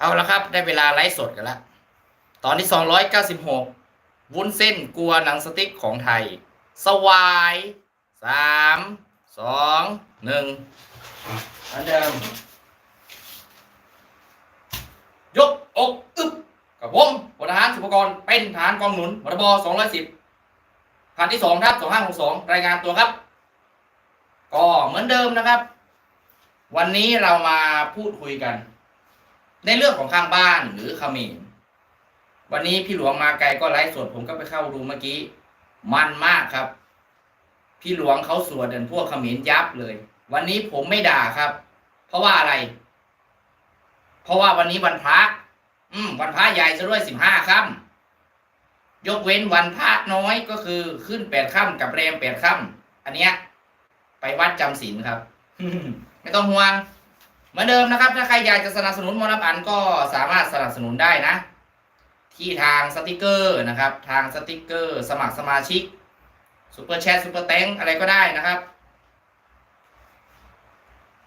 เอาละครับ ได้เวลาไลฟ์สดกันแล้วตอนที่ 296 วุ้นเส้นกลัวหนังสติ๊กของไทย สวายสามสองหนึ่งเหมือนเดิม ยกอกอึบกับผมพลทหารสุภกร เป็นทหารกองหนุนมทบ210ผ่านที่2ทับ2562 รายงานตัวครับ ก็เหมือนเดิมนะครับ วันนี้เรามาพูดคุยกัน ในเรื่องของข้างบ้านหรือขมรวันนี้พี่หลวงมาไกลก็ไลฟ์สดผมก็ไปเข้าดูเมื่อกี้ มันมากครับ พี่หลวงเขาสวดเดินพวกขมรยับเลย วันนี้ผมไม่ด่าครับ เพราะว่าอะไร เพราะว่าวันนี้วันพระอืมวันพระใหญ่ซะด้วยสิบห้าค่ำยกเว้นวันพระน้อยก็คือขึ้นแปดค่ำกับแรมแปดค่ำอันเนี้ย ไปวัดจำศีลครับ ไม่ต้องห่วง เหมือนเดิมนะครับ ถ้าใครอยากจะสนับสนุนมอรับอันก็สามารถสนับสนุนได้นะ ที่ทางสติกเกอร์นะครับ ทางสติกเกอร์ สมัครสมาชิกซูเปอร์แชทซูเปอร์แตงอะไรก็ได้นะครับ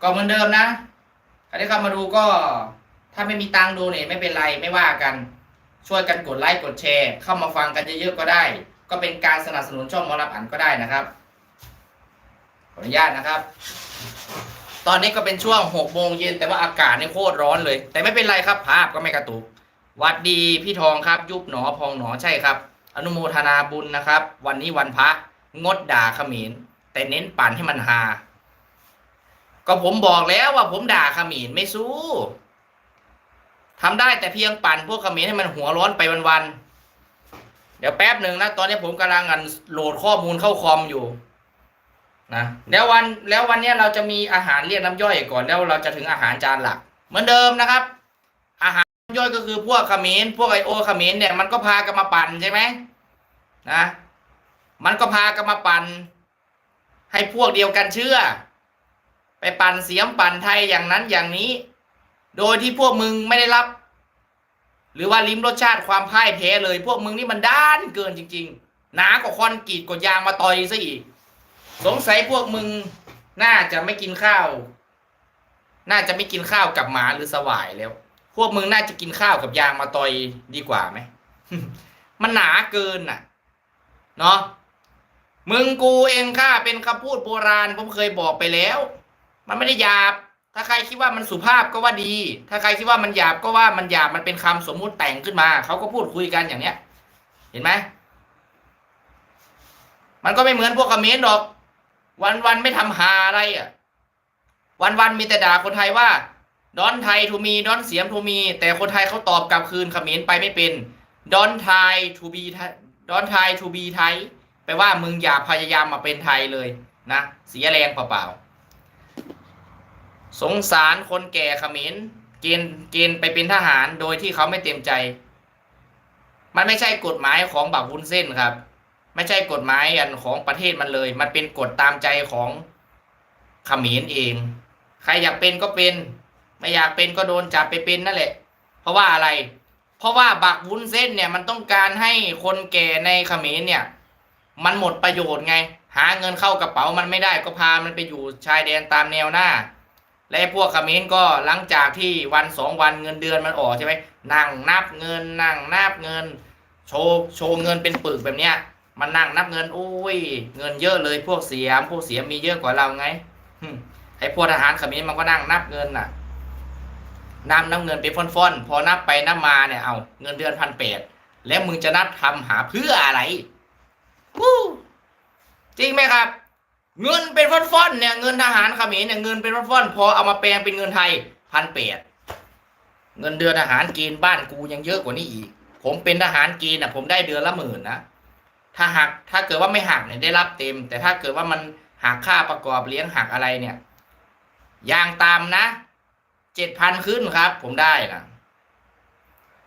ก็เหมือนเดิมนะใครที่เข้ามาดูก็ถ้าไม่มีตังค์ดูเนี่ยไม่เป็นไรไม่ว่ากันช่วยกันกดไลค์กดแชร์ เข้ามาฟังกันเยอะๆก็ได้ ก็เป็นการสนับสนุนช่องมอรับอันก็ได้นะครับขออนุญาตนะครับ ตอนนี้ก็เป็นช่วงหกโมงเย็นแต่ว่าอากาศในยโคตรร้อนเลย แต่ไม่เป็นไรครับ ภาพก็ไม่กระตุกวัดดีพี่ทองครับ ยุบหนอพองหนอใช่ครับ อนุโมทนาบุญนะครับ วันนี้วันพระงดด่าขมรแต่เน้นปั่นให้มันฮาก็ผมบอกแล้วว่าผมด่าขมรไม่สู้ทำได้แต่เพียงปั่นพวกขมรให้มันหัวร้อนไปวันๆเดี๋ยวแป๊บหนึ่งนะ ตอนนี้ผมกำลังอันโหลดข้อมูลเข้าคอมอยู่ นะแล้ววันแล้ววันนี้เราจะมีอาหารเรียกน้ำย่อยก่อนแล้วเราจะถึงอาหารจานหลัก เหมือนเดิมนะครับ อาหารน้ำย่อยก็คือพวกขมิ้นพวกไอโอขมิ้นเนี่ยมันก็พากันมาปั่นใช่ไหมนะมันก็พากันมาปั่นให้พวกเดียวกันเชื่อ ไปปั่นเสียมปั่นไทยอย่างนั้นอย่างนี้ โดยที่พวกมึงไม่ได้รับ หรือว่าลิ้มรสชาติความพ่ายแพ้เลย พวกมึงนี่มันด้านเกินจริง ๆ หนากว่าคอนกรีตกว่ายางมาต่อยซะอีก สงสัยพวกมึงน่าจะไม่กินข้าว น่าจะไม่กินข้าวกับหมาหรือสวายแล้ว พวกมึงน่าจะกินข้าวกับยางมาตอยดีกว่าไหม มันหนาเกินน่ะ เนาะ มึงกูเองข้าเป็นคำพูดโบราณผมเคยบอกไปแล้ว มันไม่ได้หยาบ ถ้าใครคิดว่ามันสุภาพก็ว่าดี ถ้าใครคิดว่ามันหยาบก็ว่ามันหยาบ มันเป็นคำสมมุติแต่งขึ้นมา เขาก็พูดคุยกันอย่างเนี้ย เห็นไหม มันก็ไม่เหมือนพวกคอมเมนต์หรอก วันวันๆไม่ทำหาอะไรอะ วันวันๆมีแต่ด่าคนไทยว่าดอนไทยทูมีดอนเสียมทูมี แต่คนไทยเขาตอบกลับคืนเขมรไปไม่เป็นดอนไทยทูบีดอนไทยทูบีไทยแปลว่ามึงอย่าพยายามมาเป็นไทยเลยนะเสียแรงเปล่าๆสงสารคนแก่เขมรเกณฑ์เกณฑ์ไปเป็นทหารโดยที่เขาไม่เต็มใจ มันไม่ใช่กฎหมายของบักวุ้นเส้นครับ ไม่ใช่กฎหมายอันของประเทศมันเลย มันเป็นกฎตามใจของขมรเอง ใครอยากเป็นก็เป็น ไม่อยากเป็นก็โดนจับไปเป็นนั่นแหละ เพราะว่าอะไร เพราะว่าบักวุ้นเส้นเนี่ยมันต้องการให้คนแก่ในขมรเนี่ย มันหมดประโยชน์ไง หาเงินเข้ากระเป๋ามันไม่ได้ก็พามันไปอยู่ชายแดนตามแนวหน้า และพวกขมรก็หลังจากที่วันสองวันเงินเดือนมันออกใช่ไหมนั่งนับเงินนั่งนับเงิน โชว์โชว์เงินเป็นปึกแบบเนี้ย มันนั่งนับเงินโอ้ย เงินเยอะเลยพวกเสียมพวกเสียมมีเยอะกว่าเราไงหึไอ้พวกทหารขมรมันก็นั่งนับเงินน่ะนับนับเงินเป็นฟ่อนๆพอนับไปนับมาเนี่ยเอาเงินเดือนพันแปดแล้วมึงจะนับทำหาเพื่ออะไรวู้จริงไหมครับ เงินเป็นฟ่อนๆเนี่ยเงินทหารขมรเนี่ยเงินเป็นฟ่อนๆพอเอามาแปลงเป็นเงินไทยพันแปดเงินเดือนทหารเกณฑ์บ้านกูยังเยอะกว่านี้อีก ผมเป็นทหารเกณฑ์อะผมได้เดือนละหมื่นนะ ถ้าหักถ้าเกิดว่าไม่หักเนี่ยได้รับเต็ม แต่ถ้าเกิดว่ามันหักค่าประกอบเลี้ยงหักอะไรเนี่ยอย่างตามนะเจ็ดพันขึ้นครับ ผมได้นะ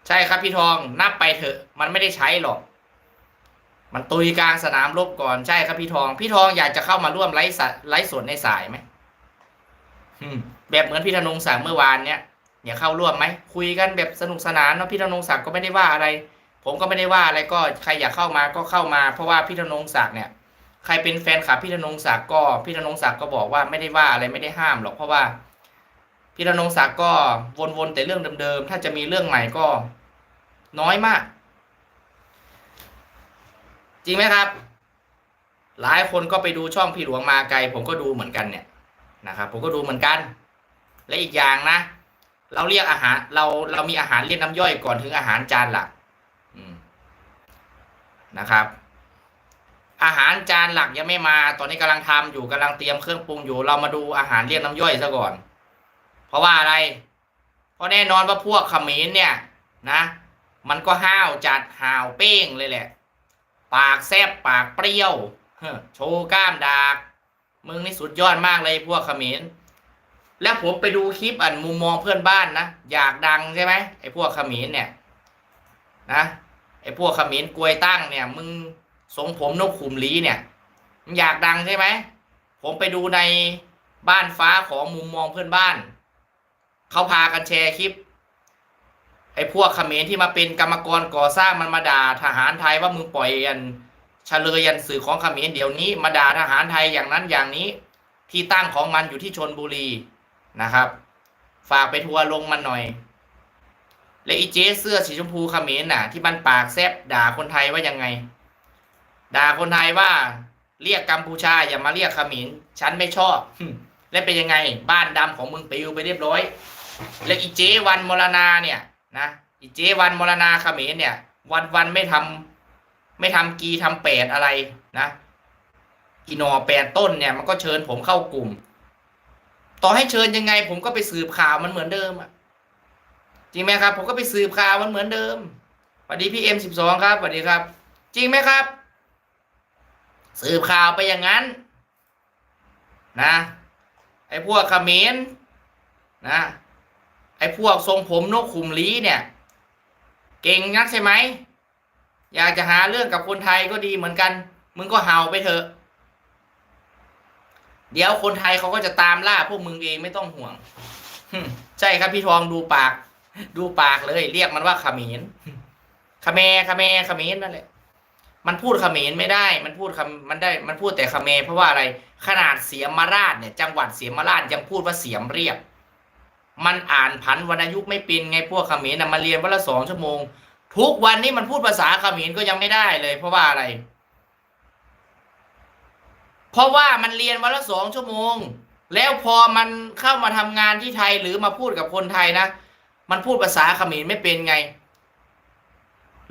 ใช่ครับพี่ทองนับไปเถอะ มันไม่ได้ใช้หรอก มันตุยกลางสนามรบก่อนใช่ครับพี่ทอง พี่ทองอยากจะเข้ามาร่วมไลฟ์สไลฟ์สดในสายไหมอืมแบบเหมือนพี่ธนงศักดิ์เมื่อวานเนี้ยอยากเข้าร่วมไหมคุยกันแบบสนุกสนานเนาะพี่ธนงศักดิ์ก็ไม่ได้ว่าอะไร ผมก็ไม่ได้ว่าอะไรก็ใครอยากเข้ามาก็เข้ามา เพราะว่าพี่ธนงศักดิ์เนี่ย ใครเป็นแฟนคลับพี่ธนงศักดิ์ก็พี่ธนงศักดิ์ก็บอกว่าไม่ได้ว่าอะไรไม่ได้ห้ามหรอกเพราะว่าพี่ธนงศักดิ์ก็วนๆแต่เรื่องเดิมๆถ้าจะมีเรื่องใหม่ก็น้อยมาก จริงไหมครับ หลายคนก็ไปดูช่องพี่หลวงมาไกล ผมก็ดูเหมือนกันเนี่ยนะครับผมก็ดูเหมือนกัน และอีกอย่างนะ เราเรียกอาหารเราเรามีอาหารเรียกน้ำย่อยก่อนถึงอาหารจานหลัก นะครับ อาหารจานหลักยังไม่มา ตอนนี้กำลังทำอยู่กำลังเตรียมเครื่องปรุงอยู่ เรามาดูอาหารเรียกน้ำย่อยซะก่อน เพราะว่าอะไร เพราะแน่นอนว่าพวกขมรเนี่ยนะ มันก็ห้าวจัดห่าวเป้งเลยแหละ ปากแซบปากเปรี้ยวโชว์กล้ามดาก มึงนี่สุดยอดมากเลยพวกขมรแล้วผมไปดูคลิปอันมุมมองเพื่อนบ้านนะ อยากดังใช่ไหมไอ้พวกขมรเนี่ย นะ ไอ้พวกขมรกลวยตั้งเนี่ยมึงทรงผมนกขุมลีเนี่ยมึงอยากดังใช่ไหม ผมไปดูในบ้านฟ้าของมุมมองเพื่อนบ้าน เขาพากันแชร์คลิป ไอ้พวกขมรที่มาเป็นกรรมกรก่อสร้างมันมาด่าทหารไทยว่ามึงปล่อยยันเฉลยยันสื่อของขมรเดี๋ยวนี้ มาด่าทหารไทยอย่างนั้นอย่างนี้ ที่ตั้งของมันอยู่ที่ชนบุรีนะครับ ฝากไปทัวร์ลงมันหน่อย และอีเจ๊เสื้อสีชมพูเขมรน่ะ ที่มันปากแซบด่าคนไทยว่ายังไง ด่าคนไทยว่า เรียกกัมพูชาอย่ามาเรียกเขมรฉันไม่ชอบและเป็นยังไง บ้านดำของมึงปิวไปเรียบร้อย และอีเจวันมรณาเนี่ยนะอีเจวันมรณาเขมรเนี่ย วันวันไม่ทำไม่ทำกีทำแปดอะไรนะอีนอแปดต้นเนี่ยมันก็เชิญผมเข้ากลุ่ม ต่อให้เชิญยังไง ผมก็ไปสืบข่าวมันเหมือนเดิมอะ จริงไหมครับ ผมก็ไปสืบข่าวมันเหมือนเดิมสวัสดีพี่เอ็มสิบสองครับสวัสดีครับ จริงไหมครับ สืบข่าวไปอย่างนั้น นะไอ้พวกเขมรนะไอ้พวกทรงผมนกขุมลีเนี่ย เก่งนักใช่ไหมอยากจะหาเรื่องกับคนไทยก็ดีเหมือนกัน มึงก็เห่าไปเถอะ เดี๋ยวคนไทยเขาก็จะตามล่าพวกมึงเองไม่ต้องห่วงใช่ครับพี่ทองดูปาก ดูปากเลย เรียกมันว่าขมรเขมรเขมรเขมรนั่นแหละ มันพูดขมรไม่ได้ มันพูดคำมันได้ มันพูดแต่เขมรเพราะว่าอะไร ขนาดเสียมราชเนี่ย จังหวัดเสียมราชยังพูดว่าเสียมเรียบ มันอ่านผันวรรณยุกไม่เป็นไงพวกขมรนะมาเรียนวันละสองชั่วโมง ทุกวันนี้มันพูดภาษาขมรก็ยังไม่ได้เลย เพราะว่าอะไร เพราะว่ามันเรียนวันละสองชั่วโมงแล้วพอมันเข้ามาทำงานที่ไทยหรือมาพูดกับคนไทยนะ มันพูดภาษาเขมรไม่เป็นไง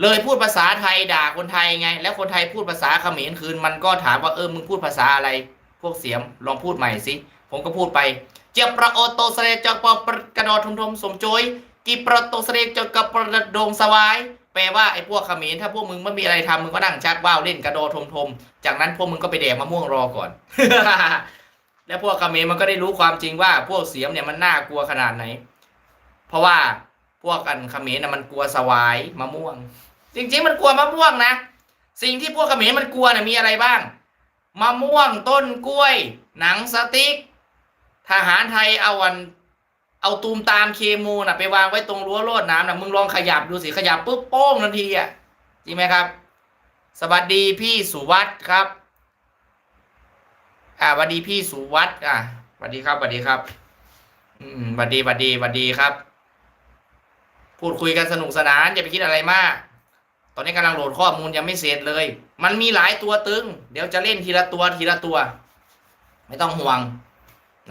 เลยพูดภาษาไทยด่าคนไทยไง แล้วคนไทยพูดภาษาเขมรคืน มันก็ถามว่าเออมึงพูดภาษาอะไร พวกเสียมลองพูดใหม่สิผมก็พูดไป เจียประโอโตเสเรจกปปกระดอทุมทมสมโจยกีประโตเสเรจกกประดงสวายแปลว่าไอ้พวกเขมรถ้าพวกมึงไม่มีอะไรทำมึงก็นั่งชักว่าวเล่นกระโดดทมทมจากนั้นพวกมึงก็ไปแดกมะม่วงรอก่อน แล้วพวกเขมรมันก็ได้รู้ความจริงว่าพวกเสียมเนี่ยมันน่ากลัวขนาดไหน เพราะว่าพวกกันเขมรน่ะมันกลัวสวายมะม่วง จริงๆมันกลัวมะม่วงนะ สิ่งที่พวกเขมรมันกลัวน่ะมีอะไรบ้าง มะม่วงต้นกล้วย หนังสติ๊ก ทหารไทยเอาวันเอาตูมตามเคมูน่ะไปวางไว้ตรงรั้วโลดน้ำน่ะมึงลองขยับดูสิขยับปุ๊บโป้งทันทีอะจริงไหมครับ สวัสดีพี่สุวัสด์ครับอ่าสวัสดีพี่สุวัสด์อะสวัสดีครับสวัสดีครับ อืมสวัสดีสวัสดีสวัสดีครับ พูดคุยกันสนุกสนานอย่าไปคิดอะไรมาก ตอนนี้กำลังโหลดข้อมูลยังไม่เสร็จเลย มันมีหลายตัวตึง เดี๋ยวจะเล่นทีละตัวทีละตัว ไม่ต้องห่วง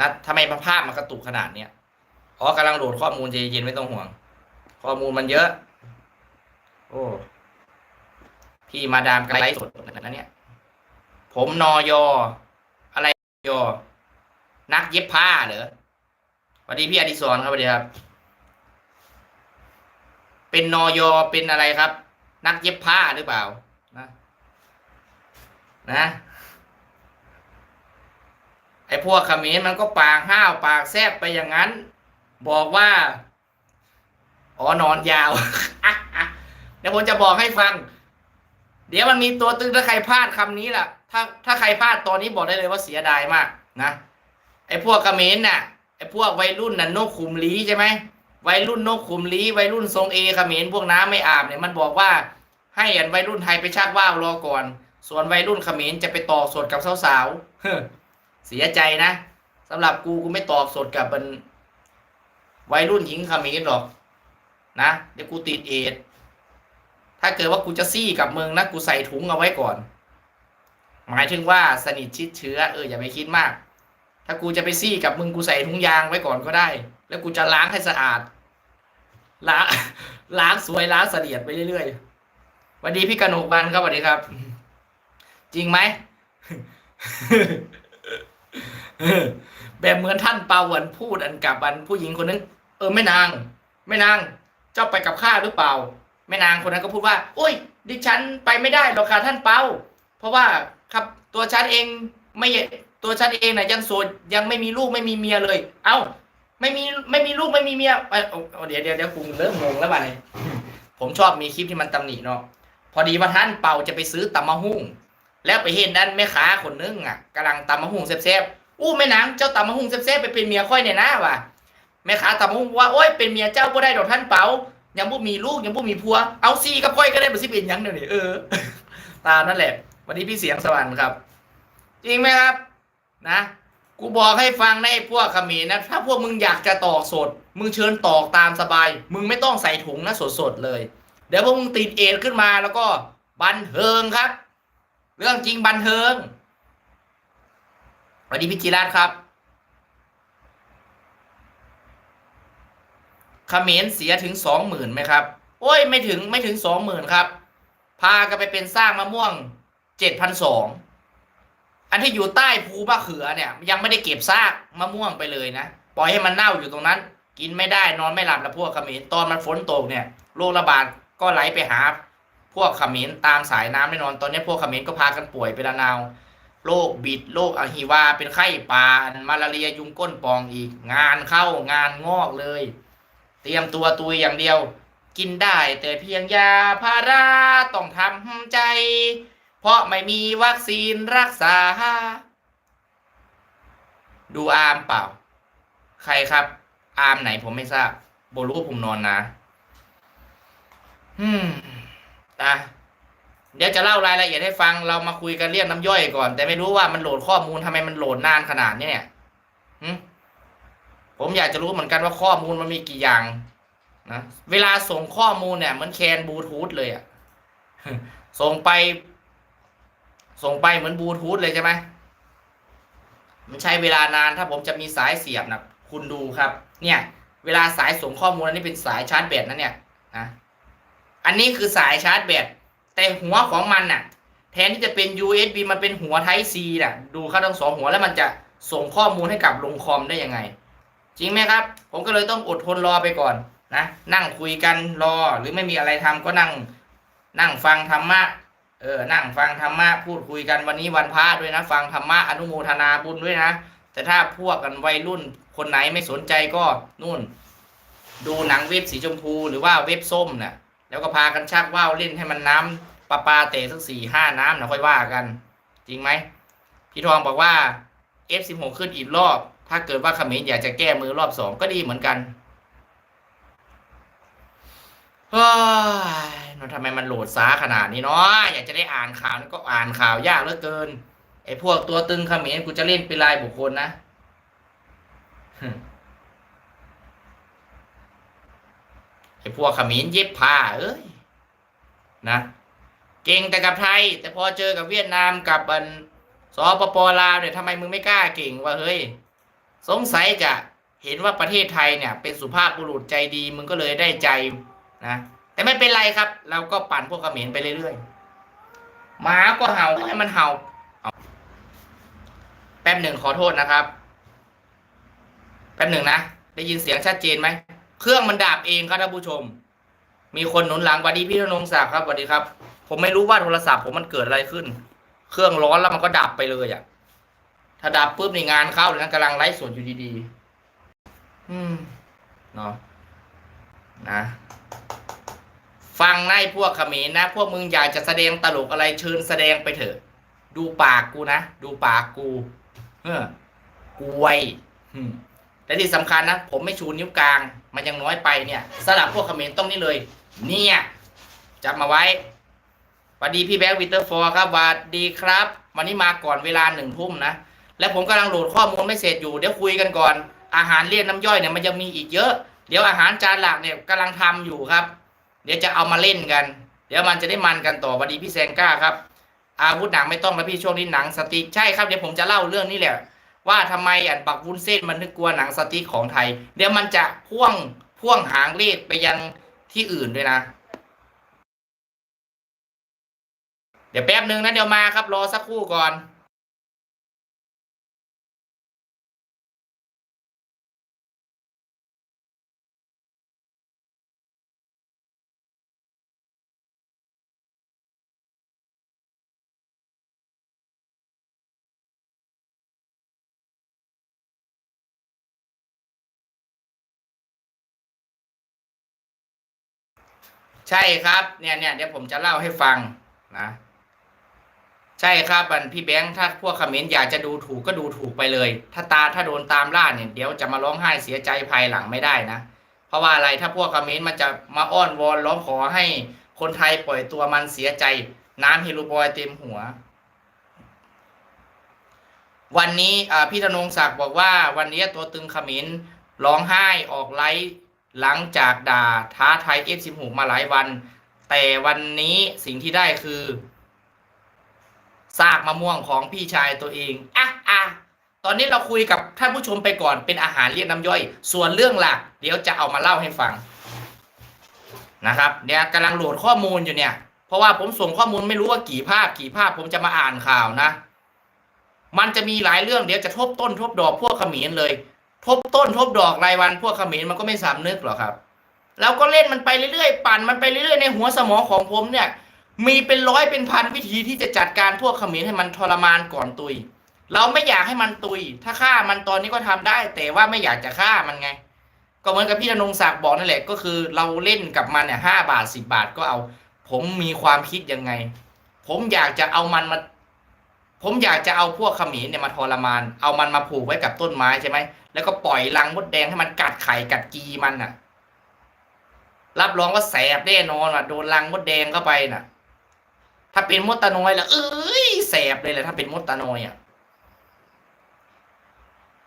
นะทำไมภาพมันกระตุกขนาดเนี้ยอ๋อกำลังโหลดข้อมูลใจเย็นๆไม่ต้องห่วง ข้อมูลมันเยอะ โอ้พี่มาดามไลฟ์สดนะเนี่ย ผมนอยอ อะไรยอ นักเย็บผ้าเหรอสวัสดีพี่อดิศรครับสวัสดีครับ เป็นนอยอเป็นอะไรครับ นักเย็บผ้าหรือเปล่านะนะไอ้พวกขมรมันก็ปากห้าวปากแซบไปอย่างนั้น บอกว่าอ๋อนอนยาวเดี๋ยวผมจะบอกให้ฟัง เดี๋ยวมันมีตัวตึงถ้าใครพลาดคำนี้ล่ะ ถ้าถ้าใครพลาดตอนนี้บอกได้เลยว่าเสียดายมากนะไอ้พวกขมรน่ะไอ้พวกวัยรุ่นน่ะนกขุมลีใช่ไหม วัยรุ่นนกขุมลีวัยรุ่นทรงเอเขมรพวกน้ำไม่อาบเนี่ยมันบอกว่า ให้อันวัยรุ่นไทยไปชักว่าวรอก่อน ส่วนวัยรุ่นเขมรจะไปต่อสดกับสาวๆเสียใจนะสำหรับกูกูไม่ตอบสดกับันวัยรุ่นหญิงเขมรหรอกนะเดี๋ยวกูติดเอดถ้าเกิดว่ากูจะซี่กับมึงนะกูใส่ถุงเอาไว้ก่อน หมายถึงว่าสนิทชิดเชื้อเอออย่าไปคิดมาก ถ้ากูจะไปซี่กับมึงกูใส่ถุงยางไว้ก่อนก็ได้ แล้วกูจะล้างให้สะอาด ล้างล้างสวยล้างเสลียดไปเรื่อยๆวัสดีพี่กนกบันครับสวัสดีครับ จริงไหม แบบเหมือนท่านเปาวันพูดอันกับอันผู้หญิงคนนั้นเออแม่นางแม่นางเจ้าไปกับข้าหรือเปล่า แม่นางคนนั้นก็พูดว่าโอ้ย ดิฉันไปไม่ได้หรอกค่ะท่านเปาเพราะว่าครับตัวฉันเองไม่ตัวฉันเองนะยังโสดยังไม่มีลูกไม่มีเมียเลย เอ้า ไม่มีไม่มีลูกไม่มีเมียเอ้ยเดี๋ยวเดี๋ยวเดี๋ยวกูเริ่มงงแล้วบ้านี้ผมชอบมีคลิปที่มันตำหนิเนาะพอดีว่าท่านเปาจะไปซื้อตำมะฮุ่งแล้วไปเห็นนั้นแม่ค้าคนนึงอะกำลังตำมะฮุ่งแซ่บๆอู้แม่นางเจ้าตำมะฮุ่งแซ่บๆไปเป็นเมียค่อยเนี่ยนะว่ะแม่ค้าตำมะฮุ่งว่าโอ้ยเป็นเมียเจ้าก็ได้ดอกท่านเปายังบ่มีลูกยังบ่มีผัว เอาซีกับค่อยก็ได้บ่สิเป็นยังเดี๋ยวนี้เออตามนั่นแหละ วันนี้พี่เสียงสวรรค์ครับ จริงไหมครับ นะ กูบอกให้ฟังในพวกขมรนะ ถ้าพวกมึงอยากจะตอกสด มึงเชิญตอกตามสบาย มึงไม่ต้องใส่ถุงนะสดๆเลย เดี๋ยวพวกมึงติดเอดขึ้นมาแล้วก็บันเทิงครับ เรื่องจริงบันเทิงสวัสดีพี่จิรัตน์ครับเขมรเสียถึงสองหมื่นไหมครับ โอ้ยไม่ถึงไม่ถึงสองหมื่นครับ พากันไปเป็นสร้างมะม่วงเจ็ดพันสอง อันที่อยู่ใต้ภูมะเขือเนี่ย ยังไม่ได้เก็บซากมะม่วงไปเลยนะปล่อยให้มันเน่าอยู่ตรงนั้น กินไม่ได้นอนไม่หลับละพวกเขมรตอนมันฝนตกเนี่ยโรคระบาดก็ไหลไปหา พวกเขมรตามสายน้ำแน่นอนตอนนี้พวกเขมรก็พากันป่วยเป็นระนาวโรคบิดโรคอะฮิวา เป็นไข้ปลามาลาเรียยุงก้นปองอีก งานเข้างานงอกเลย เตรียมตัวตุยอย่างเดียว กินได้แต่เพียงยาพาราต้องทำใจ เพราะไม่มีวัคซีนรักษา ดูอาร์มเปล่า ใครครับ อาร์มไหนผมไม่ทราบโบรู้ผมนอนนะ อืมอะเดี๋ยวจะเล่ารายละเอียดให้ฟังเรามาคุยกันเรียกน้ำย่อยก่อน แต่ไม่รู้ว่ามันโหลดข้อมูลทำไมมันโหลดนานขนาดนี้เนี่ยผมอยากจะรู้เหมือนกันว่าข้อมูลมันมีกี่อย่างนะเวลาส่งข้อมูลเนี่ยเหมือนแคนบลูทูธเลยอะส่งไป ส่งไปเหมือนบลูทูธเลยใช่ไหมมันใช้เวลานานถ้าผมจะมีสายเสียบนะคุณดูครับ เนี่ย เวลาสายส่งข้อมูลอันนี้เป็นสายชาร์จแบตนะเนี่ยนะอันนี้คือสายชาร์จแบตแต่หัวของมันน่ะ แทนที่จะเป็น USB มันเป็นหัว Type C น่ะ ดูเข้าทั้งสองหัวแล้วมันจะส่งข้อมูลให้กับลงคอมได้ยังไง จริงไหมครับ ผมก็เลยต้องอดทนรอไปก่อนนะ นั่งคุยกันรอหรือไม่มีอะไรทำก็นั่ง นั่งฟังธรรมะ เออนั่งฟังธรรมะพูดคุยกันวันนี้วันพระด้วยนะ ฟังธรรมะอนุโมทนาบุญด้วยนะ แต่ถ้าพวกกันวัยรุ่นคนไหนไม่สนใจก็นู่น ดูหนังเว็บสีชมพูหรือว่าเว็บส้มน่ะ แล้วก็พากันชักว่าวเล่นให้มันน้ำปลาปลาเตะสักสี่ห้าน้ำนะค่อยว่ากัน จริงไหมพี่ทองบอกว่า F16 ขึ้นอีกรอบ ถ้าเกิดว่าเขมรอยากจะแก้มือรอบสองก็ดีเหมือนกันเฮ้ยมัน ทำไมมันโหลดซ้าขนาดนี้เนาะอยากจะได้อ่านข่าวนี่ก็อ่านข่าวยากเหลือเกิน ไอ้พวกตัวตึงเขมรกูจะเล่นเป็นรายบุคคลนะไอ้พวกเขมรเย็บผ้าเอ้ยนะเก่งแต่กับไทย แต่พอเจอกับเวียดนามกับอันสปปลาวเนี่ยทำไมมึงไม่กล้าเก่งวะเฮ้ย สงสัยจะเห็นว่าประเทศไทยเนี่ย เป็นสุภาพบุรุษใจดีมึงก็เลยได้ใจนะ แต่ไม่เป็นไรครับ เราก็ปั่นพวกเขมรไปเรื่อยๆหมาก็เห่าให้มันเห่าแป๊บหนึ่งขอโทษนะครับ แป๊บหนึ่งนะ ได้ยินเสียงชัดเจนไหม เครื่องมันดับเองครับท่านผู้ชม มีคนหนุนหลังสวัสดีพี่ธนงศักดิ์ครับสวัสดีครับ ผมไม่รู้ว่าโทรศัพท์ผมมันเกิดอะไรขึ้น เครื่องร้อนแล้วมันก็ดับไปเลยอะ่ะ ถ้าดับปุ๊บในงานเข้าเลยนะกำลังไลฟ์สดอยู่ดีๆ อืม เนาะนะ ฟังนะไอ้พวกเขมรนะ พวกมึงอยากจะแสดงตลกอะไรเชิญแสดงไปเถอะ ดูปากกูนะ ดูปากกูเออกูไวและที่สำคัญนะ ผมไม่ชูนิ้วกลาง มันยังน้อยไปเนี่ยสลับพวกเขมรต้องนี่เลย เนี่ยจำมาไว้สวัสดีพี่แบ็กวิเตอร์ฟอร์ครับสวัสดีครับ วันนี้มาก่อนเวลาหนึ่งทุ่มนะ และผมกำลังโหลดข้อมูลไม่เสร็จอยู่ เดี๋ยวคุยกันก่อน อาหารเรียกน้ำย่อยเนี่ยมันยังมีอีกเยอะ เดี๋ยวอาหารจานหลักเนี่ยกำลังทำอยู่ครับ เดี๋ยวจะเอามาเล่นกัน เดี๋ยวมันจะได้มันกันต่อวัสดีพี่แซงก้าครับ อาวุธหนังไม่ต้องแล้วพี่ช่วงนี้หนังสติใช่ครับเดี๋ยวผมจะเล่าเรื่องนี้แหละ ว่าทำไมอันบักวุ้นเส้นมันถึงกลัวหนังสติของไทย เดี๋ยวมันจะพ่วงพ่วงหางเลขไปยังที่อื่นด้วยนะ เดี๋ยวแป๊บหนึ่งนะเดี๋ยวมาครับรอสักครู่ก่อน ใช่ครับเนี่ยเนี่ยเดี๋ยวผมจะเล่าให้ฟังนะใช่ครับอันพี่แบงค์ถ้าพวกคอมเขมรอยากจะดูถูกก็ดูถูกไปเลย ถ้าตาถ้าโดนตามล่าเนี่ยเดี๋ยวจะมาร้องไห้เสียใจภายหลังไม่ได้นะ เพราะว่าอะไรถ้าพวกเขมรมันจะมาอ้อนวอนร้องขอให้คนไทยปล่อยตัวมันเสียใจ น้ำเฮลูบอยเต็มหัว วันนี้พี่ธนงศักดิ์บอกว่า วันนี้ตัวตึงเขมรร้องไห้ออกไลฟ์ หลังจากด่าท้าไทย F16 มาหลายวัน แต่วันนี้สิ่งที่ได้คือซากมะม่วงของพี่ชายตัวเองอะอะตอนนี้เราคุยกับท่านผู้ชมไปก่อนเป็นอาหารเรียกน้ำย่อย ส่วนเรื่องหลัก เดี๋ยวจะเอามาเล่าให้ฟังนะครับเนี่ยกำลังโหลดข้อมูลอยู่เนี่ย เพราะว่าผมส่งข้อมูลไม่รู้ว่ากี่ภาพกี่ภาพผมจะมาอ่านข่าวนะ มันจะมีหลายเรื่องเดี๋ยวจะทบต้นทบดอกพวกขมรเลย ทบต้นทบดอกรายวันพวกเขมรมันก็ไม่สำนึกหรอกครับแล้วก็เล่นมันไปเรื่อยๆปั่นมันไปเรื่อยๆในหัวสมองของผมเนี่ย มีเป็นร้อยเป็นพันวิธีที่จะจัดการพวกเขมรให้มันทรมานก่อนตุย เราไม่อยากให้มันตุย ถ้าฆ่ามันตอนนี้ก็ทำได้ แต่ว่าไม่อยากจะฆ่ามันไง ก็เหมือนกับพี่ธนงศักดิ์บอกนั่นแหละก็คือเราเล่นกับมันเนี่ยห้าบาทสิบาทก็เอา ผมมีความคิดยังไง ผมอยากจะเอามันมา ผมอยากจะเอาพวกขมรเนี่ยมาทรมาน เอามันมาผูกไว้กับต้นไม้ใช่ไหม แล้วก็ปล่อยรังมดแดงให้มันกัดไข่กัดกีมันน่ะ รับรองว่าแสบแน่นอนว่ะโดนรังมดแดงเข้าไปน่ะ ถ้าเป็นมดตะนอยล่ะเอ้ยแสบเลยแหละถ้าเป็นมดตะนอยอะ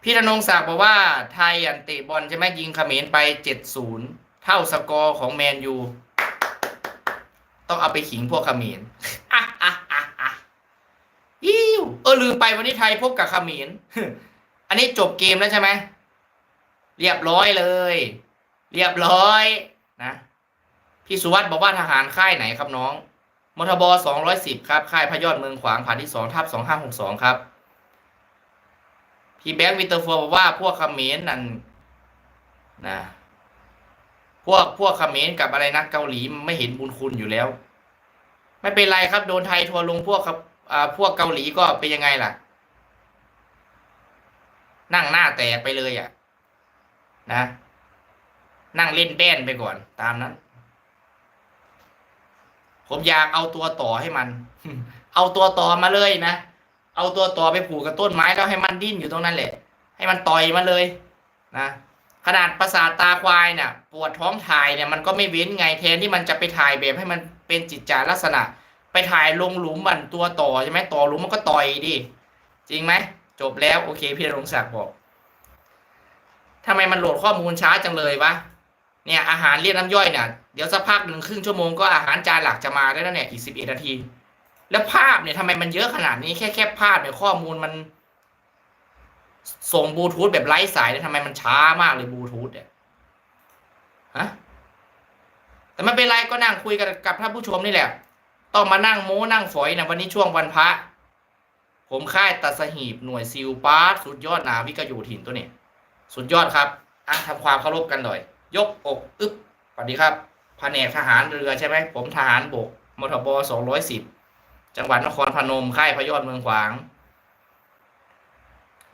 พี่ธนงศักดิ์บอกว่าไทยอันเตะบอลใช่ไหมยิงเขมรไปเจ็ดศูนย์เท่าสกอร์ของแมนยูต้องเอาไปขิงพวกเขมรอะอะ อิ้วเออลืมไปวันนี้ไทยพบกับเขมรอันนี้จบเกมแล้วใช่ไหมเรียบร้อยเลย เรียบร้อยนะพี่สุวัสด์บอกว่าทหารค่ายไหนครับน้องมทบสองร้อยสิบครับ ค่ายพยอดเมืองขวางผ่านที่สองทับสองห้าหกสองครับ พี่แบงค์วินเตอร์ฟัวบอกว่าพวกเขมรนั่นนะพวกพวกเขมรกับอะไรนะเกาหลีไม่เห็นบุญคุณอยู่แล้ว ไม่เป็นไรครับโดนไทยทัวร์ลงพวกครับ พวกเกาหลีก็เป็นยังไงล่ะ นั่งหน้าแตกไปเลยอะ นะ นั่งเล่นแป้นไปก่อน ตามนั้น ผมอยากเอาตัวต่อให้มัน เอาตัวต่อมาเลยนะ เอาตัวต่อไปผูกกับต้นไม้แล้วให้มันดิ้นอยู่ตรงนั้นแหละ ให้มันต่อยมันเลย นะขนาดประสาทตาควายเนี่ยปวดท้องถ่ายเนี่ยมันก็ไม่เว้นไงแทนที่มันจะไปถ่ายแบบให้มันเป็นจิตจาลักษณะ ไปถ่ายลงหลุมมันตัวต่อใช่ไหมต่อหลุมมันก็ต่อยดิจริงไหมจบแล้วโอเคพี่รงศักดิ์บอกทำไมมันโหลดข้อมูลช้าจังเลยวะเนี่ยอาหารเรียกน้ำย่อยเนี่ยเดี๋ยวสักพักหนึ่งครึ่งชั่วโมงก็อาหารจานหลักจะมาได้แล้วเนี่ยอีกสิบเอ็ดนาที แล้วภาพเนี่ยทำไมมันเยอะขนาดนี้แค่แค่ภาพเนี่ยข้อมูลมัน ส่งบลูทูธแบบไร้สายเนี่ยทำไมมันช้ามากเลยบลูทูธเนี่ยฮะแต่ไม่เป็นไรก็นั่งคุยกันกับท่านผู้ชมนี่แหละ ต้องมานั่งโม้นั่งฝอยนะวันนี้ช่วงวันพระ ผมค่ายตัดสหีบหน่วยซิลปาร์ตสุดยอดนาวิกโยธินตัวนี้ สุดยอดครับอะทำความเคารพกันหน่อย ยกอกอึ๊บสวัสดีครับแผนกทหารเรือใช่ไหมผมทหารบกมทบสองร้อยสิบจังหวัดนครพนมค่ายพยอดเมืองขวาง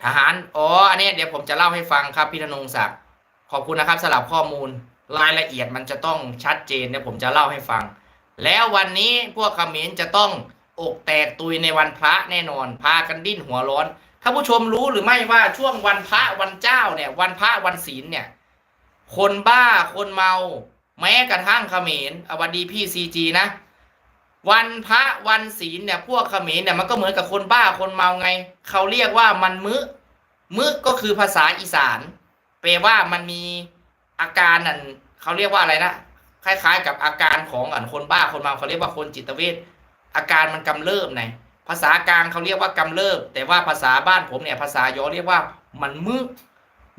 ทหารอ๋ออันนี้เดี๋ยวผมจะเล่าให้ฟังครับพี่ธนงศักดิ์ขอบคุณนะครับสำหรับข้อมูลรายละเอียดมันจะต้องชัดเจนเดี๋ยวผมจะเล่าให้ฟัง แล้ววันนี้พวกขมรจะต้องอกแตกตุยในวันพระแน่นอน พากันดิ้นหัวร้อนถ้าผู้ชมรู้หรือไม่ว่าช่วงวันพระวันเจ้าเนี่ย วันพระวันศีลเนี่ย คนบ้าคนเมา แม้กระทั่งขมรอวัสดีพี่ซีจีนะ วันพระวันศีลเนี่ย พวกขมรเนี่ยมันก็เหมือนกับคนบ้าคนเมาไง เขาเรียกว่ามันมึมึก็คือภาษาอีสานแปลว่ามันมีอาการนั่นเขาเรียกว่าอะไรนะ คล้าย ๆ กับอาการของอันคนบ้าคนเมาเขาเรียกว่าคนจิตเวชอาการมันกำเริบในภาษากลางเขาเรียกว่ากำเริบ แต่ว่าภาษาบ้านผมเนี่ยภาษายอเรียกว่ามันมึก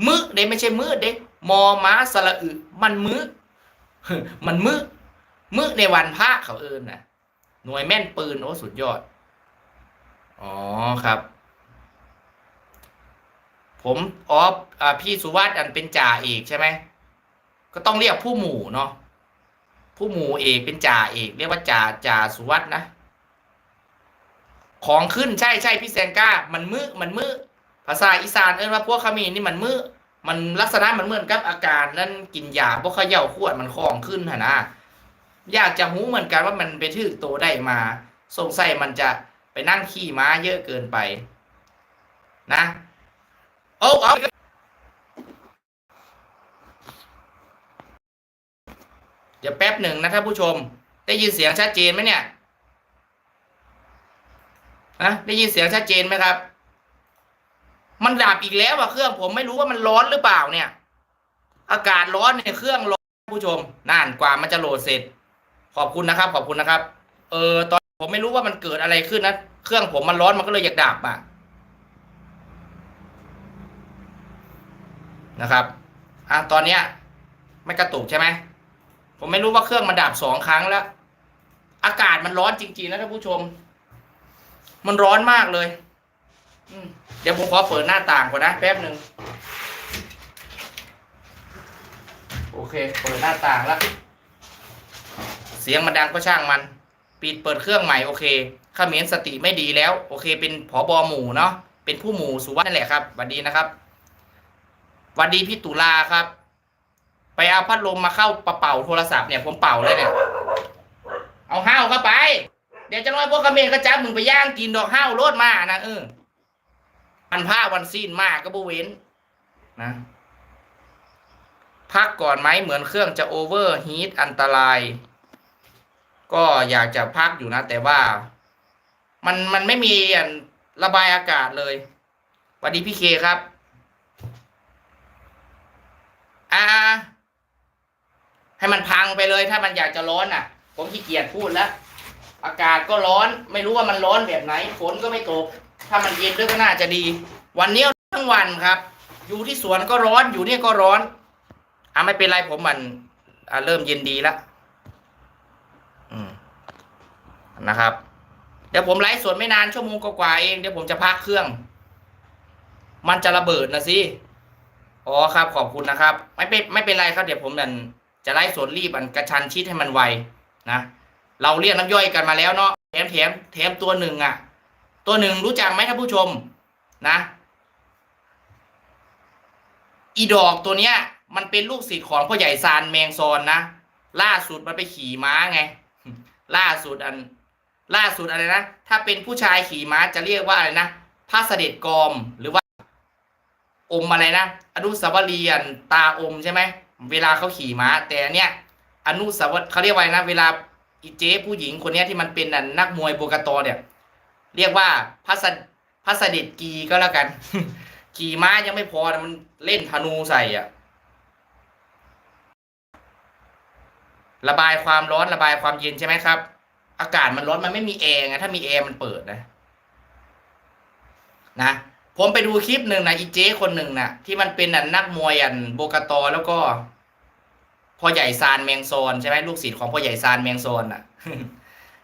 มึกเด้ไม่ใช่มืดเด้มอม้าสระอึมันมึกมันมึกมึกในวันพระเขาเอิญน่ะหน่วยแม่นปืนโอ้สุดยอดอ๋อครับ ผมอ๋อพี่สุวัสด์อันเป็นจ่าเอกใช่ไหมก็ต้องเรียกผู้หมู่เนาะ ผู้หมู่เอกเป็นจ่าเอก เรียกว่าจ่าจ่าสุวัสดนะ ของขึ้นใช่ใช่พี่แซงก้า มันมือมันมือภาษาอีสานเอิ้นว่าพวกขมิ้นนี่มันมือมันลักษณะมันเหมือนกับอาการนั่นกินยาพวกเขย่าขวดมันของขึ้นหนนะอยากจะหูเหมือนกันว่ามันไปถือโตได้มาสงสัยมันจะไปนั่งขี่ม้าเยอะเกินไป นะ โอ้เอา ดี๋ยวแป๊บหนึ่งนะท่านผู้ชม ได้ยินเสียงชัดเจนไหมเนี่ยนะได้ยินเสียงชัดเจนไหมครับ มันดับอีกแล้วอะเครื่องผมไม่รู้ว่ามันร้อนหรือเปล่าเนี่ย อากาศร้อนเนี่ยเครื่องร้อนท่านผู้ชมนานกว่ามันจะโหลดเสร็จ ขอบคุณนะครับ ขอบคุณนะครับ เออตอนผมไม่รู้ว่ามันเกิดอะไรขึ้นนะเครื่องผมมันร้อนมันก็เลยอยากดับอะนะครับอะตอนเนี้ยไม่กระตุกใช่ไหม ผมไม่รู้ว่าเครื่องมันดับสองครั้งแล้ว อากาศมันร้อนจริง ๆ นะท่านผู้ชม มันร้อนมากเลยเดี๋ยวผมขอเปิดหน้าต่างก่อนนะแป๊บหนึ่งโอเค เปิดหน้าต่างแล้ว เสียงมันดังก็ช่างมัน ปิดเปิดเครื่องใหม่โอเคขมรสติไม่ดีแล้ว โอเค เป็นผอบอหมู่เนาะเป็นผู้หมู่สุวัสดิ์นั่นแหละครับสวัสดีนะครับสวัสดีพี่ตุลาครับ ไปเอาพัดลมมาเข้าประเป่าโทรศัพท์เนี่ยผมเป่าเลยเนี่ย เอาห้าวเข้าไป เดี๋ยวจะน้อยพวกกระเมรก็จับมึงไปย่างกินดอกห้าวโลดมานะเออวันผ้าวันซีนมากก็บเว้นนะ พักก่อนไหมเหมือนเครื่องจะโอเวอร์ฮีทอันตราย ก็อยากจะพักอยู่นะ แต่ว่า มันมันไม่มีอันระบายอากาศเลยสวัสดีพี่เคครับ อ่า ให้มันพังไปเลยถ้ามันอยากจะร้อนอะ ผมขี้เกียจพูดแล้ว อากาศก็ร้อนไม่รู้ว่ามันร้อนแบบไหนฝนก็ไม่ตก ถ้ามันเย็นด้วยก็น่าจะดี วันนี้ทั้งวันครับ อยู่ที่สวนก็ร้อนอยู่เนี่ยก็ร้อนอะไม่เป็นไรผมมันอะเริ่มเย็นดีแล้วอืมนะครับ เดี๋ยวผมไลฟ์สดไม่นานชั่วโมงกว่าเองเดี๋ยวผมจะพักเครื่อง มันจะระเบิดนะสิอ๋อครับขอบคุณนะครับ ไม่เป็นไม่เป็นไรครับเดี๋ยวผมนัน จะไล่สวนรีบอันกระชันชิดให้มันไวนะเราเรียกน้ำย่อยกันมาแล้วเนาะแถมแถมแถมตัวหนึ่งอะ ตัวหนึ่งรู้จักไหมท่านผู้ชมนะ อีดอกตัวเนี้ย มันเป็นลูกศิษย์ของพ่อใหญ่ซานแมงซอนนะล่าสุดมันไปขี่ม้าไง ล่าสุดอัน ล่าสุดอะไรนะถ้าเป็นผู้ชายขี่ม้าจะเรียกว่าอะไรนะพระเสด็จกอมหรือว่า อมอะไรนะอนุสาวรีย์อันตาอมใช่ไหม เวลาเขาขี่ม้า แต่อันเนี้ยอนุสาวรีย์เขาเรียกว่าอะไรนะ เวลาอีเจ๊ผู้หญิงคนเนี้ยที่มันเป็นนนักมวยโบกาโตเนี่ย เรียกว่าพระสพระเสด็จกีก็แล้วกัน ขี่ม้ายังไม่พอมันเล่นธนูใส่อะ ระบายความร้อนระบายความเย็นใช่ไหมครับ อากาศมันร้อนมันไม่มีแอร์ไงถ้ามีแอร์มันเปิดนะ นะ ผมไปดูคลิปหนึ่งนะอีเจ๊คนหนึ่งนะที่มันเป็นนนักมวยอันโบกตอแล้วก็พ่อใหญ่ซานแมงโซนใช่ไหมลูกศิษย์ของพ่อใหญ่ซานแมงโซนอะ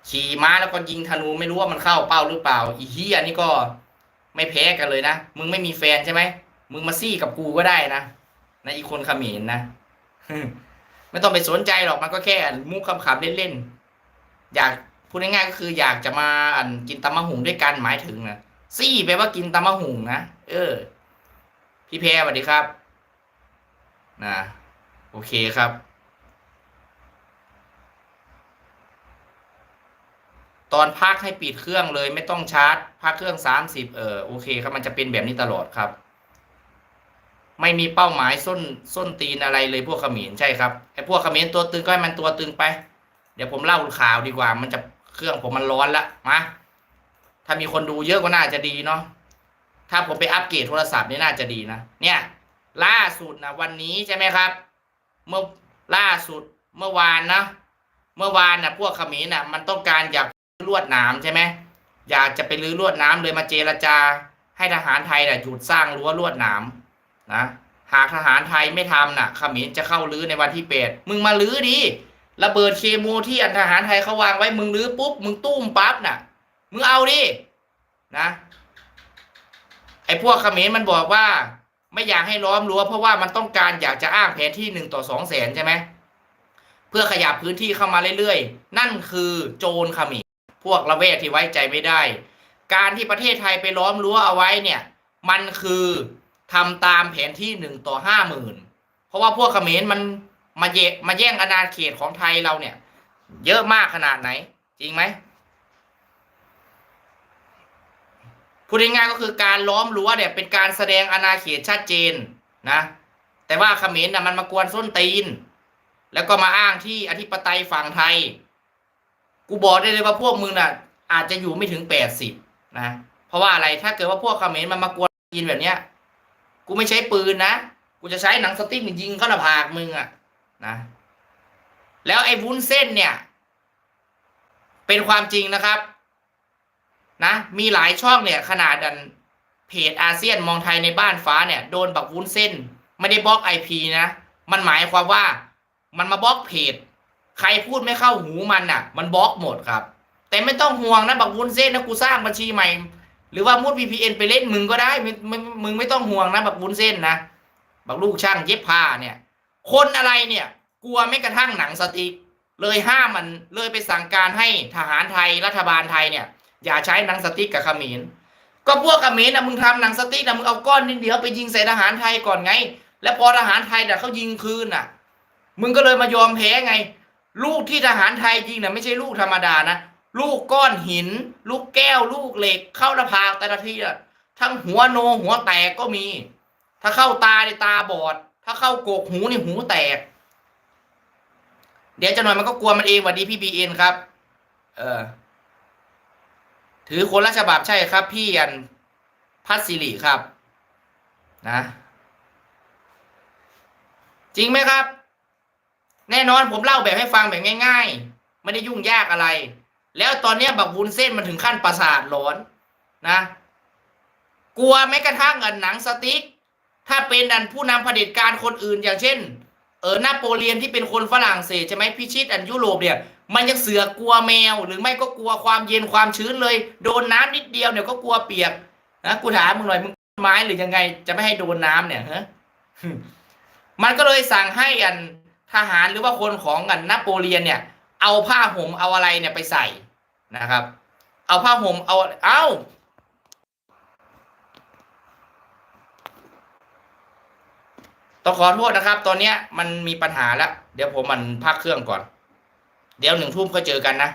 ขี่ม้าแล้วก็ยิงธนูไม่รู้ว่ามันเข้าเป้าหรือเปล่า อีเฮียนี่ก็ไม่แพ้กันเลยนะ มึงไม่มีแฟนใช่ไหม มึงมาซี่กับกูก็ได้นะนะอีคนขมรนนะไม่ต้องไปสนใจหรอกมันก็แค่มุกคำๆเล่นๆอยากพูดง่ายๆก็คืออยากจะมาอันกินตำมะหุงด้วยกันหมายถึงนะ ซี่แปลว่ากินตำมะหุงนะ เออ พี่แพรสวัสดีครับ นะ โอเคครับ ตอนพักให้ปิดเครื่องเลย ไม่ต้องชาร์จพักเครื่องสามสิบเออโอเคครับมันจะเป็นแบบนี้ตลอดครับ ไม่มีเป้าหมายส้นส้นตีนอะไรเลยพวกขมรใช่ครับไอ้พวกขมรตัวตึงก็ให้มันตัวตึงไป เดี๋ยวผมเล่าข่าวดีกว่า มันจะเครื่องผมมันร้อนละมา ถ้ามีคนดูเยอะก็น่าจะดีเนาะถ้าผมไปอัปเกรดโทรศัพท์นี่น่าจะดีนะเนี่ย ล่าสุดนะวันนี้ใช่ไหมครับ เมื่อล่าสุดเมื่อวานนะเมื่อวานน่ะพวกขมรน่ะมันต้องการอยากลวดหนามใช่ไหมอยากจะไปรื้อลวดน้ำเลยมาเจรจา ให้ทหารไทยน่ะหยุดสร้างรั้วลวดหนามนะหากทหารไทยไม่ทำน่ะขมรจะเข้ารื้อในวันที่แปดมึงมารื้อดิระเบิดเคมที่อันทหารไทยเขาวางไว้มึงรื้อปุ๊บมึงตุ้มปั๊บน่ะ มึงเอาดินะ ไอ้พวกเขมรมันบอกว่า ไม่อยากให้ล้อมรั้วเพราะว่ามันต้องการอยากจะอ้างแผนที่หนึ่งต่อสองแสนใช่ไหมเพื่อขยับพื้นที่เข้ามาเรื่อยๆ นั่นคือโจรเขมรพวกละเวกที่ไว้ใจไม่ได้ การที่ประเทศไทยไปล้อมรั้วเอาไว้เนี่ย มันคือทำตามแผนที่หนึ่งต่อห้าหมื่นเพราะว่าพวกเขมรมันมาเยมาแย่งอาณาเขตของไทยเราเนี่ย เยอะมากขนาดไหน จริงไหม พูดง่ายๆก็คือการล้อมรั้วเนี่ยเป็นการแสดงอาณาเขตชัดเจนนะ แต่ว่าเขมรน่ะมันมากวนส้นตีน แล้วก็มาอ้างที่อธิปไตยฝั่งไทย กูบอกได้เลยว่าพวกมึงน่ะ อาจจะอยู่ไม่ถึงแปดสิบนะ เพราะว่าอะไรถ้าเกิดว่าพวกเขมรมันมากวนยินแบบเนี้ย กูไม่ใช้ปืนนะ กูจะใช้หนังสติ๊กยิงเข้าหน้าผากมึงอะนะ แล้วไอ้วุ้นเส้นเนี่ย เป็นความจริงนะครับ นะมีหลายช่องเนี่ยขนาดดันเพจอาเซียนมองไทยในบ้านฟ้าเนี่ยโดนบักวุ้นเส้น ไม่ได้บล็อกไอพีนะ มันหมายความว่ามันมาบล็อกเพจ ใครพูดไม่เข้าหูมันน่ะ มันบล็อกหมดครับ แต่ไม่ต้องห่วงนะบักวุ้นเส้นนะกูสร้างบัญชีใหม่ หรือว่ามุด VPN ไปเล่นมึงก็ได้ไม่มึงไม่ต้องห่วงนะบักวุ้นเส้นนะบักลูกช่างเย็บผ้าเนี่ย คนอะไรเนี่ย กลัวไม่กระทั่งหนังสติ๊กเลยห้ามมันเลยไปสั่งการให้ทหารไทยรัฐบาลไทยเนี่ย อย่าใช้หนังสติ๊กกับขมรก็พวกขมรนนะมึงทำหนังสติ๊กนะมึงเอาก้อนนิดเดียวไปยิงใส่ทหารไทยก่อนไง แล้วพอทหารไทยน่ะเขายิงคืนน่ะ มึงก็เลยมายอมแพ้ไง ลูกที่ทหารไทยยิงน่ะไม่ใช่ลูกธรรมดานะลูกก้อนหิน ลูกแก้ว ลูกเหล็ก เข้าหน้าผากแต่ละทีอะทั้งหัวโนหัวแตกก็มี ถ้าเข้าตาในตาบอด ถ้าเข้ากกหูนี่หูแตก เดี๋ยวจะหน่อยมันก็กลัวมันเองหวัดดีพี่บีเอ็นครับ เออ ถือคนละฉบับใช่ครับ พี่อันพัสสิริครับ นะ จริงไหมครับ แน่นอนผมเล่าแบบให้ฟังแบบง่าย ๆ ไม่ได้ยุ่งยากอะไร แล้วตอนนี้บักวุ้นเส้นมันถึงขั้นประสาทหลอนนะ กลัวแม้กระทั่งอันหนังสติ๊ก ถ้าเป็นอันผู้นำเผด็จการคนอื่นอย่างเช่น เออนาโปเลียนที่เป็นคนฝรั่งเศสใช่ไหมพิชิตอันยุโรปเนี่ย มันยังเสือกลัวแมว หรือไม่ก็กลัวความเย็นความชื้นเลย โดนน้ำนิดเดียวเนี่ยก็กลัวเปียกนะกูถามมึงหน่อยมึงไม้หรือยังไง จะไม่ให้โดนน้ำเนี่ยฮะมันก็เลยสั่งให้อันทหารหรือว่าคนของอันนโปเลียนเนี่ย เอาผ้าห่มเอาอะไรเนี่ยไปใส่นะครับ เอาผ้าห่มเอาเอาต้องขอโทษนะครับ ตอนเนี้ยมันมีปัญหาแล้ว เดี๋ยวผมมันพักเครื่องก่อน เดี๋ยวหนึ่งทุ่มก็เจอกันนะ